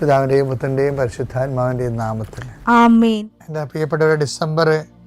പിതാവിന്റെയും പുത്രന്റെയും പരിശുദ്ധാത്മാവിന്റെയും നാമത്തിൽ. എന്റെ പ്രിയപ്പെട്ടവരെ ഡിസംബർ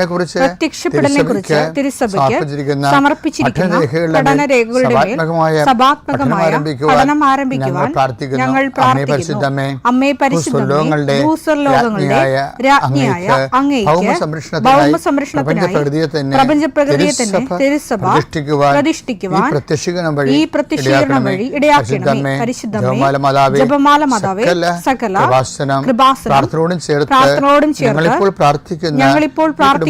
അമ്മയുടെ പ്രത്യക്ഷപ്പെടനെ കുറിച്ച് പ്രത്യക്ഷപ്പെടലിനെ കുറിച്ച് തിരുസഭയ്ക്ക് സമർപ്പിച്ചിരിക്കുന്ന പഠന രേഖകളുടെ മേൽ സഭാത്മകമായ പഠനം ആരംഭിക്കുവാൻ ഞങ്ങൾ പ്രാർത്ഥിക്കുന്നു. അമ്മേ പരിശുദ്ധമേ, ഭൂസ്വർലോകങ്ങളുടെ രാജ്ഞിയായ അങ്ങേക്ക് തന്നെ തിരുസഭ പ്രതിഷ്ഠിക്കുവാൻ ഈ പ്രത്യക്ഷീകരണം വഴി ഈ പ്രത്യക്ഷീകരണം വഴി ഇടയാക്കണമേ. പരിശുദ്ധമേ ജപമാല മാതാവേ സകല സകല കൃപാസനം കൃപാസനം പ്രാർത്ഥനയോടും ചേർത്ത് പ്രാർത്ഥനയോടും ചേർത്ത് ഞങ്ങളിപ്പോൾ പ്രാർത്ഥിക്കുന്ന ഞങ്ങളിപ്പോൾ പ്രാർത്ഥിക്കുന്ന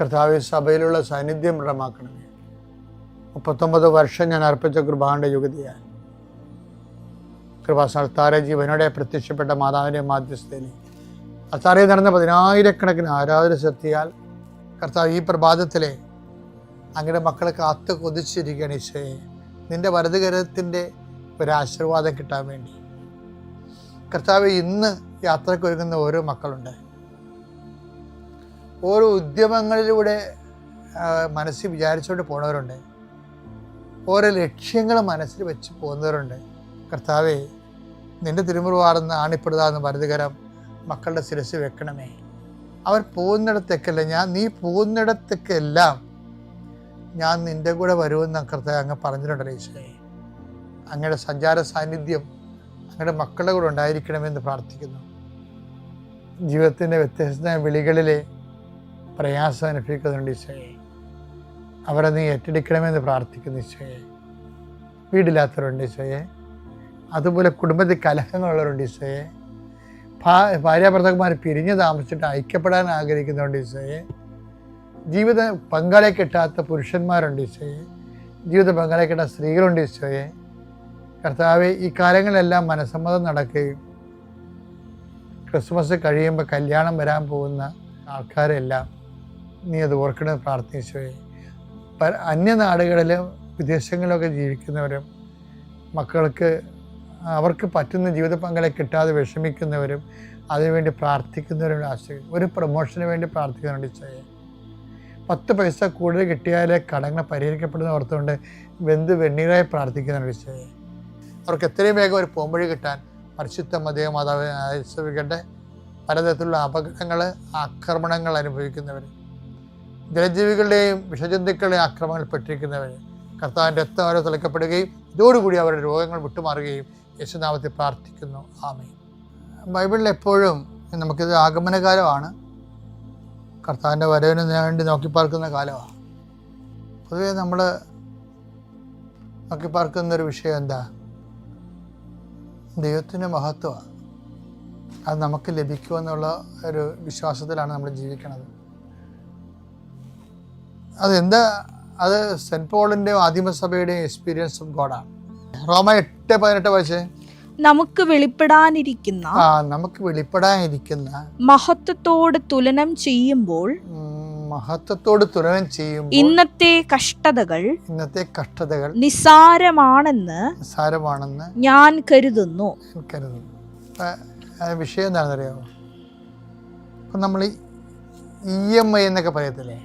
കർത്താവെ സഭയിലുള്ള സാന്നിധ്യം ദൃഢമാക്കണമേ. മുപ്പത്തൊമ്പത് വർഷം ഞാൻ അർപ്പിച്ച കൃപാന്റെ യുഗതിയാൽ കൃപാസ്ഥാന ജീവനോടെ പ്രത്യക്ഷപ്പെട്ട മാതാവിന്റെ മാധ്യസ്ഥയിൽ അത്താറയിൽ നടന്ന പതിനായിരക്കണക്കിന് ആരാധന ശക്തിയാൽ കർത്താവ് ഈ പ്രഭാതത്തിലെ അങ്ങയുടെ മക്കളെ കാത്ത് കൊതിച്ചിരിക്കുകയാണ് ഈശോയെ. നിന്റെ വലതുകരത്തിന്റെ ഒരാശീർവാദം കിട്ടാൻ വേണ്ടി. കർത്താവ് ഇന്ന് യാത്രക്കൊരുങ്ങുന്ന ഓരോ മക്കളുണ്ട്. ഓരോ ഉദ്യമങ്ങളിലൂടെ മനസ്സിൽ വിചാരിച്ചുകൊണ്ട് പോണവരുണ്ട്. ഓരോ ലക്ഷ്യങ്ങൾ മനസ്സിൽ വെച്ച് പോകുന്നവരുണ്ട്. കർത്താവേ നിന്റെ തിരുമുറുവാർന്ന് ആണിപ്പെടുതാന്ന് വലുതുകരം മക്കളുടെ ശിരസ് വെക്കണമേ. അവർ പോകുന്നിടത്തേക്കല്ല ഞാൻ നീ പോകുന്നിടത്തേക്കെല്ലാം ഞാൻ നിന്റെ കൂടെ വരുമെന്ന് കർത്താവ് അങ്ങ് പറഞ്ഞിട്ടുണ്ടല്ലോ ഈശോയെ. അങ്ങയുടെ സഞ്ചാര സാന്നിധ്യം അങ്ങയുടെ മക്കളുടെ കൂടെ ഉണ്ടായിരിക്കണമെന്ന് പ്രാർത്ഥിക്കുന്നു. ജീവിതത്തിന്റെ വ്യത്യസ്ത വിളികളിൽ പ്രയാസം അനുഭവിക്കുന്നുണ്ട് ഈശോയെ. അവരെ നീ ഏറ്റെടുക്കണമെന്ന് പ്രാർത്ഥിക്കുന്നു ഈശോയെ. വീടില്ലാത്തവരുണ്ട് ഈശോയെ. അതുപോലെ കുടുംബത്തിൽ കലഹങ്ങളുള്ളവരുണ്ട് ഈശോയെ. ഭാ ഭാര്യാഭർത്താക്കന്മാർ പിരിഞ്ഞ് താമസിച്ചിട്ട് ഐക്യപ്പെടാൻ ആഗ്രഹിക്കുന്നുണ്ട് ഈശോയെ. ജീവിത പങ്കാളിയെ കിട്ടാത്ത പുരുഷന്മാരുണ്ട് ഈശോയെ. ജീവിത പങ്കാളിയെ കിട്ടാത്ത സ്ത്രീകളുണ്ട് ഈശോയെ. കർത്താവ് ഈ കാലങ്ങളിലെല്ലാം മനസ്സമ്മതം നടക്കുകയും ക്രിസ്മസ് കഴിയുമ്പോൾ കല്യാണം വരാൻ പോകുന്ന ആൾക്കാരെല്ലാം നീ അത് ഓർക്കണമെന്ന് പ്രാർത്ഥിച്ചു. പല അന്യനാടുകളിലും വിദേശങ്ങളിലൊക്കെ ജീവിക്കുന്നവരും മക്കൾക്ക് അവർക്ക് പറ്റുന്ന ജീവിത പങ്കാളെ കിട്ടാതെ വിഷമിക്കുന്നവരും അതിനുവേണ്ടി പ്രാർത്ഥിക്കുന്നവരും ആശ്രയിക്കും ഒരു പ്രൊമോഷന് വേണ്ടി പ്രാർത്ഥിക്കുന്നുണ്ട് ചെയ്യ പത്ത് പൈസ കൂടുതൽ കിട്ടിയാലേ കടങ്ങൾ പരിഹരിക്കപ്പെടുന്ന ഓർത്തുകൊണ്ട് വെന്ത് വെണ്ണീറായി പ്രാർത്ഥിക്കുന്നുണ്ട് ഈശോയെ. അവർക്ക് എത്രയും വേഗം ഒരു പോംവഴി കിട്ടാൻ പരിശുദ്ധ മതേ മാതാവ് ആശ്രയിക്കട്ടെ പലതരത്തിലുള്ള അപകടങ്ങൾ ആക്രമണങ്ങൾ അനുഭവിക്കുന്നവർ ജലജീവികളുടെയും വിഷജന്തുക്കളുടെയും ആക്രമണങ്ങൾ പെട്ടിരിക്കുന്നവർ കർത്താവിന്റെ രക്തം അവരെ തിളക്കപ്പെടുകയും ഇതോടുകൂടി അവരുടെ രോഗങ്ങൾ വിട്ടുമാറുകയും യേശുനാമത്തെ പ്രാർത്ഥിക്കുന്നു. ആമേ ബൈബിളിൽ എപ്പോഴും നമുക്കിത് ആഗമനകാലമാണ് കർത്താവിന്റെ വരവിന് വേണ്ടി നോക്കിപ്പാർക്കുന്ന കാലമാണ്. പൊതുവെ നമ്മൾ നോക്കിപ്പാർക്കുന്ന ഒരു വിഷയം എന്താ? ദൈവത്തിന്റെ മഹത്വമാണ്. അത് നമുക്ക് ലഭിക്കുമെന്നുള്ള ഒരു വിശ്വാസത്തിലാണ് നമ്മൾ ജീവിക്കുന്നത്. അതെന്താ? അത് സെന്റ് പോളിന്റെ ആദിമസഭയുടെയും എക്സ്പീരിയൻസ് ഓഫ് ഗോഡാണ് റോമ എട്ട് പതിനെട്ട് വയസ്സ് നമുക്ക് വെളിപ്പെടാനിരിക്കുന്ന ആ നമുക്ക് വെളിപ്പെടാനിരിക്കുന്ന മഹത്വത്തോട് തുലനം ചെയ്യുമ്പോൾ മഹത്വത്തോട് തുലനം ചെയ്യുമ്പോൾ ഇന്നത്തെ കഷ്ടതകൾ ഇന്നത്തെ കഷ്ടതകൾ നിസ്സാരമാണെന്ന് നിസ്സാരമാണെന്ന് ഞാൻ കരുതുന്നു. കരുതുന്നു. വിഷയം എന്താണെന്നറിയാമോ ഇപ്പം നമ്മൾ ഇ എം ഐ എന്നൊക്കെ പറയത്തില്ലേ?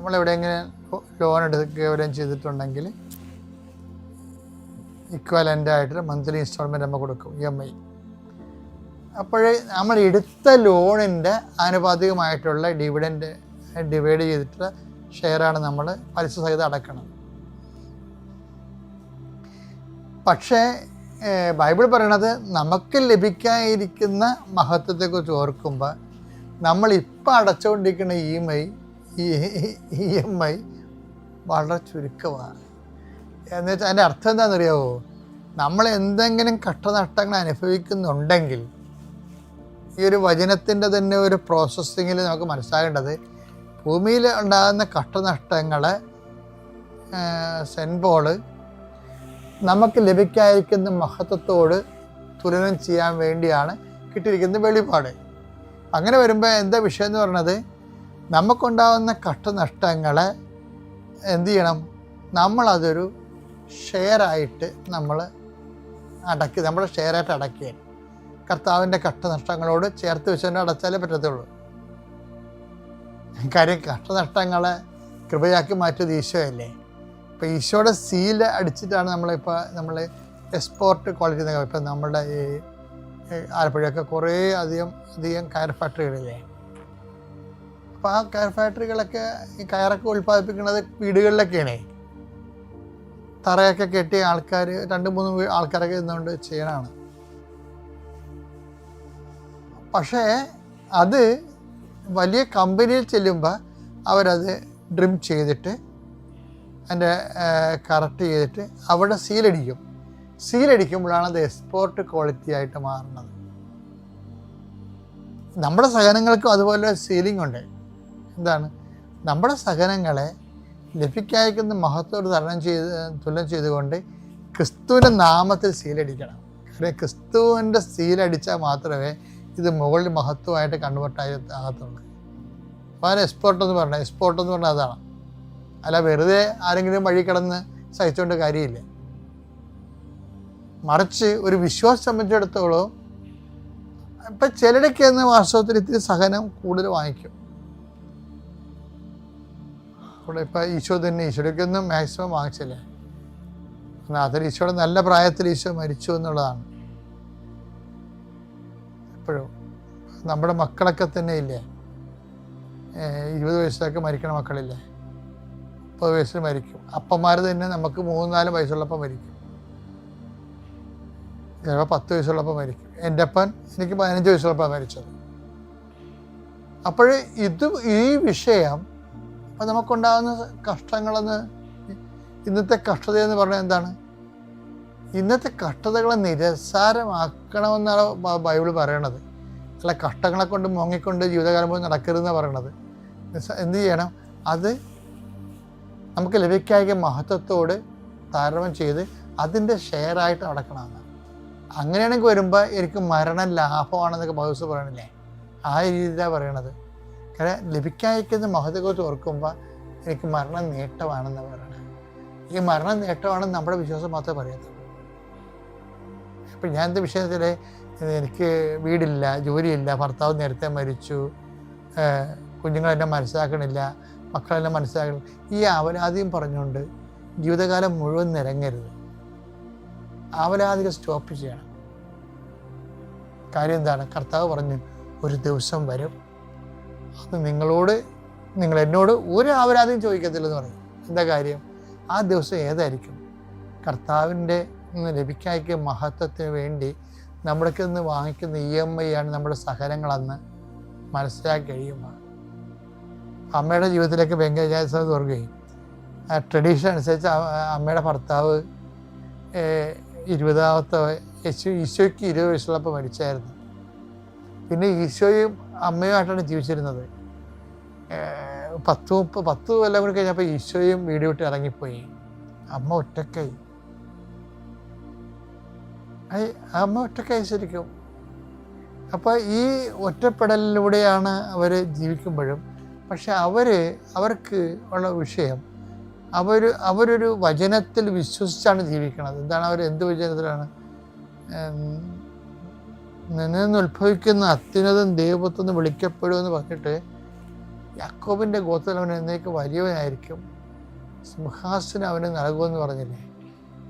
നമ്മളെവിടെയെങ്കിലും ലോൺ എടുക്കുകയും എവിടെയും ചെയ്തിട്ടുണ്ടെങ്കിൽ ഇക്വലന്റ് ആയിട്ട് മന്ത്ലി ഇൻസ്റ്റാൾമെന്റ് നമ്മൾ കൊടുക്കും ഇ എം ഐ അപ്പോഴേ നമ്മൾ എടുത്ത ലോണിന്റെ ആനുപാതികമായിട്ടുള്ള ഡിവിഡന്റ് ഡിവൈഡ് ചെയ്തിട്ടുള്ള ഷെയറാണ് നമ്മൾ പലിശ സഹിതം അടക്കണം പക്ഷേ ബൈബിൾ പറയണത് നമുക്ക് ലഭിക്കാനിരിക്കുന്ന മഹത്വത്തെക്കുറിച്ച് ഓർക്കുമ്പോൾ നമ്മൾ അടച്ചുകൊണ്ടിരിക്കുന്ന E M I E M I വളരെ ചുരുക്കമാണ്. എന്ന് വെച്ചാൽ അതിന്റെ അർത്ഥം എന്താണെന്നറിയാവോ? നമ്മൾ എന്തെങ്കിലും കഷ്ടനഷ്ടങ്ങൾ അനുഭവിക്കുന്നുണ്ടെങ്കിൽ ഈ ഒരു വചനത്തിന്റെ തന്നെ ഒരു പ്രോസസ്സിങ്ങിൽ നമുക്ക് മനസ്സിലാകേണ്ടത് ഭൂമിയിൽ ഉണ്ടാകുന്ന കട്ടനഷ്ടങ്ങളെ സെൻപോൾ നമുക്ക് ലഭിക്കാതിരിക്കുന്ന മഹത്വത്തോട് തുലനം ചെയ്യാൻ വേണ്ടിയാണ് കിട്ടിയിരിക്കുന്ന വെളിപാട്. അങ്ങനെ വരുമ്പോൾ എന്താ വിഷയം എന്ന് പറയുന്നത്? നമുക്കുണ്ടാകുന്ന കഷ്ടനഷ്ടങ്ങളെ എന്ത് ചെയ്യണം നമ്മളതൊരു ഷെയറായിട്ട് നമ്മൾ അടക്കി ഷെയർ ഷെയറായിട്ട് അടക്കുകയാണ് കർത്താവിന്റെ കഷ്ടനഷ്ടങ്ങളോട് ചേർത്ത് വെച്ചുകൊണ്ട് അടച്ചാലേ പറ്റത്തുള്ളൂ. കാര്യം കഷ്ടനഷ്ടങ്ങളെ കൃപയാക്കി മാറ്റിയത് ഈശോയല്ലേ. ഇപ്പോൾ ഈശോയുടെ സീൽ അടിച്ചിട്ടാണ് നമ്മളിപ്പോൾ നമ്മൾ എക്സ്പോർട്ട് ക്വാളിറ്റി ഇപ്പം നമ്മുടെ ഈ ആലപ്പുഴയൊക്കെ കുറേ അധികം അധികം കയർ ഫാക്ടറികളില്ലേ. അപ്പോൾ ആ കയർ ഫാക്ടറികളൊക്കെ ഈ കയറൊക്കെ ഉൽപ്പാദിപ്പിക്കുന്നത് വീടുകളിലൊക്കെയാണേ. തറയൊക്കെ കെട്ടി ആൾക്കാർ രണ്ട് മൂന്ന് ആൾക്കാരൊക്കെ ഇരുന്നുകൊണ്ട് ചെയ്യണതാണ്. പക്ഷേ അത് വലിയ കമ്പനിയിൽ ചെല്ലുമ്പോൾ അവരത് ഡ്രിം ചെയ്തിട്ട് അതിന്റെ കറക്റ്റ് ചെയ്തിട്ട് അവിടെ സീലടിക്കും. സീലടിക്കുമ്പോഴാണ് അത് എക്സ്പോർട്ട് ക്വാളിറ്റി ആയിട്ട് മാറുന്നത്. നമ്മുടെ സഹനങ്ങൾക്കും അതുപോലെ സീലിംഗ് ഉണ്ട്. എന്താണ്? നമ്മുടെ സഹനങ്ങളെ ലഭിക്കായിക്കുന്ന മഹത്വത്തോട് തരണം ചെയ്ത് തുലം ചെയ്തുകൊണ്ട് ക്രിസ്തുവിന്റെ നാമത്തിൽ സീലടിക്കണം. കാരണം ക്രിസ്തുവിന്റെ സീലടിച്ചാൽ മാത്രമേ ഇത് മുകളിൽ മഹത്വമായിട്ട് കൺവേർട്ടായി ആകത്തുള്ളൂ. അപ്പോൾ അതിന് എക്സ്പോർട്ട് എന്ന് പറഞ്ഞാൽ എക്സ്പോർട്ട് എന്ന് പറഞ്ഞാൽ അതാണ്. അല്ല വെറുതെ ആരെങ്കിലും വഴി കിടന്ന് സഹിച്ചുകൊണ്ട് കാര്യമില്ല. മറിച്ച് ഒരു വിശ്വാസം സംബന്ധിച്ചിടത്തോളം ഇപ്പം ചിലരൊക്കെ എന്ന് വാസ്തവത്തിൽ ഇത്തിരി സഹനം കൂടുതൽ വാങ്ങിക്കും. അവിടെ ഇപ്പം ഈശോ തന്നെ ഈശോയ്ക്ക് ഒന്നും മാക്സിമം വാങ്ങിച്ചില്ല. എന്നാൽ അതിൽ ഈശോയുടെ നല്ല പ്രായത്തിൽ ഈശോ മരിച്ചു എന്നുള്ളതാണ്. എപ്പോഴും നമ്മുടെ മക്കളൊക്കെ തന്നെ ഇല്ലേ? ഇരുപത് വയസ്സിലൊക്കെ മരിക്കണ മക്കളില്ലേ? മുപ്പത് വയസ്സിൽ മരിക്കും. അപ്പന്മാർ തന്നെ നമുക്ക് മൂന്ന് നാല് വയസ്സുള്ളപ്പോൾ മരിക്കും. ചിലപ്പോൾ പത്ത് വയസ്സുള്ളപ്പോൾ മരിക്കും. എന്റെ അപ്പൻ എനിക്ക് പതിനഞ്ച് വയസ്സുള്ളപ്പോൾ മരിച്ചത്. അപ്പോൾ ഇത് ഈ വിഷയം അപ്പം നമുക്കുണ്ടാകുന്ന കഷ്ടങ്ങളെന്ന് ഇന്നത്തെ കഷ്ടത എന്ന് പറഞ്ഞാൽ എന്താണ്? ഇന്നത്തെ കഷ്ടതകളെ നിരസാരമാക്കണമെന്നാണ് ബൈബിൾ പറയണത്. അല്ല കഷ്ടങ്ങളെ കൊണ്ട് മുങ്ങിക്കൊണ്ട് ജീവിതകാലം പോയി നടക്കരുതെന്ന് പറയണത്. എന്ത് ചെയ്യണം? അത് നമുക്ക് ലഭിക്കായ മഹത്വത്തോട് താരതമ്യം ചെയ്ത് അതിന്റെ ഷെയറായിട്ട് നടക്കണമെന്ന് അങ്ങനെയാണെങ്കിൽ വരുമ്പോൾ എനിക്ക് മരണം ലാഭമാണെന്നൊക്കെ ബൗസ് പറയണില്ലേ? ആ രീതിയിലാണ് പറയണത്. കാരണം ലഭിക്കാതിരിക്കുന്ന മഹത്വത്തെ ഓർക്കുമ്പോൾ എനിക്ക് മരണം നേട്ടമാണെന്ന് പറയണത് ഈ മരണം നേട്ടമാണെന്ന് നമ്മുടെ വിശ്വാസം മാത്രമേ പറയത്തുള്ളൂ ഇപ്പം ഞാൻ എന്റെ വിഷയത്തിൽ എനിക്ക് വീടില്ല ജോലിയില്ല ഭർത്താവ് നേരത്തെ മരിച്ചു കുഞ്ഞുങ്ങളെന്നെ മനസ്സിലാക്കണില്ല മക്കളെല്ലാം മനസ്സിലാക്കണം ഈ അവലാദിയും പറഞ്ഞുകൊണ്ട് ജീവിതകാലം മുഴുവൻ നിരങ്ങരുത്. അവലാദികൾ സ്റ്റോപ്പ് ചെയ്യണം. കാര്യം എന്താണ്? കർത്താവ് പറഞ്ഞു ഒരു ദിവസം വരും നിങ്ങളോട് നിങ്ങൾ എന്നോട് ഒരു അവരാധിയും ചോദിക്കത്തില്ലെന്ന് പറഞ്ഞു. എന്താ കാര്യം? ആ ദിവസം ഏതായിരിക്കും? കർത്താവിന്റെ ലഭിക്കായ്ക്ക് മഹത്വത്തിന് വേണ്ടി നമ്മുടെ നിന്ന് വാങ്ങിക്കുന്ന ഇ എം ഐ ആണ് നമ്മുടെ സഹനങ്ങളെന്ന് മനസ്സിലാക്കി കഴിയുമ്പോൾ അമ്മയുടെ ജീവിതത്തിലേക്ക് വെങ്കടജാസ്വാമി തുറക്കുകയും ആ ട്രഡീഷൻ അനുസരിച്ച് അമ്മയുടെ ഭർത്താവ് ഇരുപതാമത്തെ യേശു ഈശോയ്ക്ക് ഇരുപത് വയസ്സുള്ളപ്പോൾ മരിച്ചായിരുന്നു. പിന്നെ ഈശോയും അമ്മയുമായിട്ടാണ് ജീവിച്ചിരുന്നത്. പത്ത് മുപ്പത് പത്ത് കൊല്ലം കൂടി കഴിഞ്ഞപ്പോൾ ഈശോയും വീട് വിട്ട് ഇറങ്ങിപ്പോയി. അമ്മ ഒറ്റക്കായി അമ്മ ഒറ്റക്കായി ശരിക്കും. അപ്പോൾ ഈ ഒറ്റപ്പെടലിലൂടെയാണ് അവർ ജീവിക്കുമ്പോഴും. പക്ഷെ അവർ അവർക്ക് ഉള്ള വിഷയം അവർ അവരൊരു വചനത്തിൽ വിശ്വസിച്ചാണ് ജീവിക്കുന്നത് എന്താണ് അവർ എന്ത് വചനത്തിലാണ്? നിന്ന് ഉത്ഭവിക്കുന്ന അത്യുന്നതം ദൈവത്തിൽ നിന്ന് വിളിക്കപ്പെടുമെന്ന് പറഞ്ഞിട്ട് യാക്കോബിന്റെ ഗോത്രത്തിൽ അവൻ എന്നേക്ക് വലിയവനായിരിക്കും. സിംഹാസനം അവന് നൽകുമെന്ന് പറഞ്ഞില്ലേ?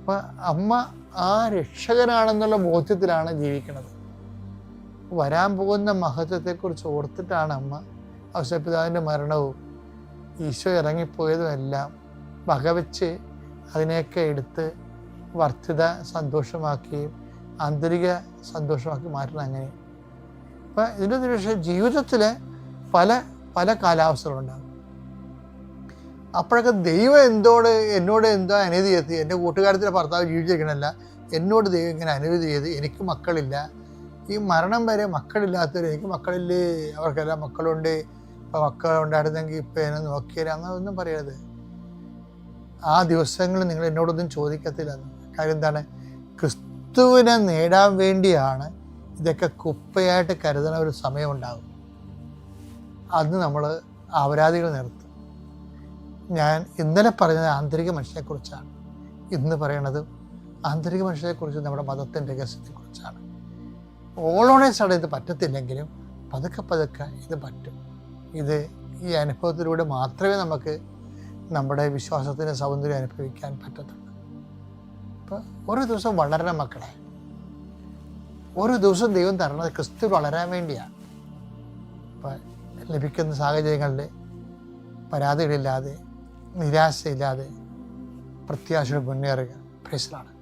അപ്പം അമ്മ ആ രക്ഷകനാണെന്നുള്ള ബോധ്യത്തിലാണ് ജീവിക്കുന്നത്. വരാൻ പോകുന്ന മഹത്വത്തെക്കുറിച്ച് ഓർത്തിട്ടാണ് അമ്മ അവശപിതാവിന്റെ മരണവും ഈശോ ഇറങ്ങിപ്പോയതും എല്ലാം വകവെച്ച് അതിനെയൊക്കെ എടുത്ത് വർദ്ധിത സന്തോഷമാക്കുകയും ആന്തരിക സന്തോഷമാക്കി മാറ്റണം അങ്ങനെ അപ്പം ഇതിന്റെ പക്ഷേ ജീവിതത്തിൽ പല പല കാലാവസ്ഥകളുണ്ടാകും. അപ്പോഴൊക്കെ ദൈവം എന്തോട് എന്നോട് എന്തോ അനുമതി ചെയ്ത് എന്റെ കൂട്ടുകാരത്തിന്റെ ഭർത്താവ് ജീവിച്ചിരിക്കണമല്ല എന്നോട് ദൈവം ഇങ്ങനെ അനുമതി ചെയ്ത് എനിക്ക് മക്കളില്ല. ഈ മരണം വരെ മക്കളില്ലാത്തവർ എനിക്ക് മക്കളില്ലേ അവർക്കെല്ലാം മക്കളുണ്ട് ഇപ്പം മക്കളുണ്ടായിരുന്നെങ്കിൽ ഇപ്പം എന്നെ നോക്കിയാൽ അങ്ങനൊന്നും പറയരുത്. ആ ദിവസങ്ങളിൽ നിങ്ങൾ എന്നോടൊന്നും ചോദിക്കത്തില്ല. കാര്യം എന്താണ്? ക്രിസ്തുവിനെ നേടാൻ വേണ്ടിയാണ് ഇതൊക്കെ കുപ്പയായിട്ട് കരുതുന്ന ഒരു സമയമുണ്ടാകും. അന്ന് നമ്മൾ അപരാധികൾ നിർത്തും. ഞാൻ ഇന്നലെ പറഞ്ഞത് ആന്തരിക മനുഷ്യനെക്കുറിച്ചാണ് ഇന്ന് പറയണത് ആന്തരിക മനുഷ്യനെക്കുറിച്ച് നമ്മുടെ മതത്തിന്റെ രഹസ്യത്തെക്കുറിച്ചാണ്. ഓളോണേഴ്സാണ് ഇത് പറ്റത്തില്ലെങ്കിലും പതുക്കെ പതുക്കെ ഇത് പറ്റും. ഇത് ഈ അനുഭവത്തിലൂടെ മാത്രമേ നമുക്ക് നമ്മുടെ വിശ്വാസത്തിന്റെ സൗന്ദര്യം അനുഭവിക്കാൻ പറ്റത്തുള്ളൂ. അപ്പോൾ ഒരു ദിവസം വളരണം മക്കളെ ഒരു ദിവസം ദൈവം തരണത് ക്രിസ്തു വളരാൻ വേണ്ടിയാണ് അപ്പം ലഭിക്കുന്ന സാഹചര്യങ്ങളിൽ പരാതികളില്ലാതെ നിരാശയില്ലാതെ പ്രത്യാശയോടെ മുന്നേറുക. പ്രശ്നമാണ്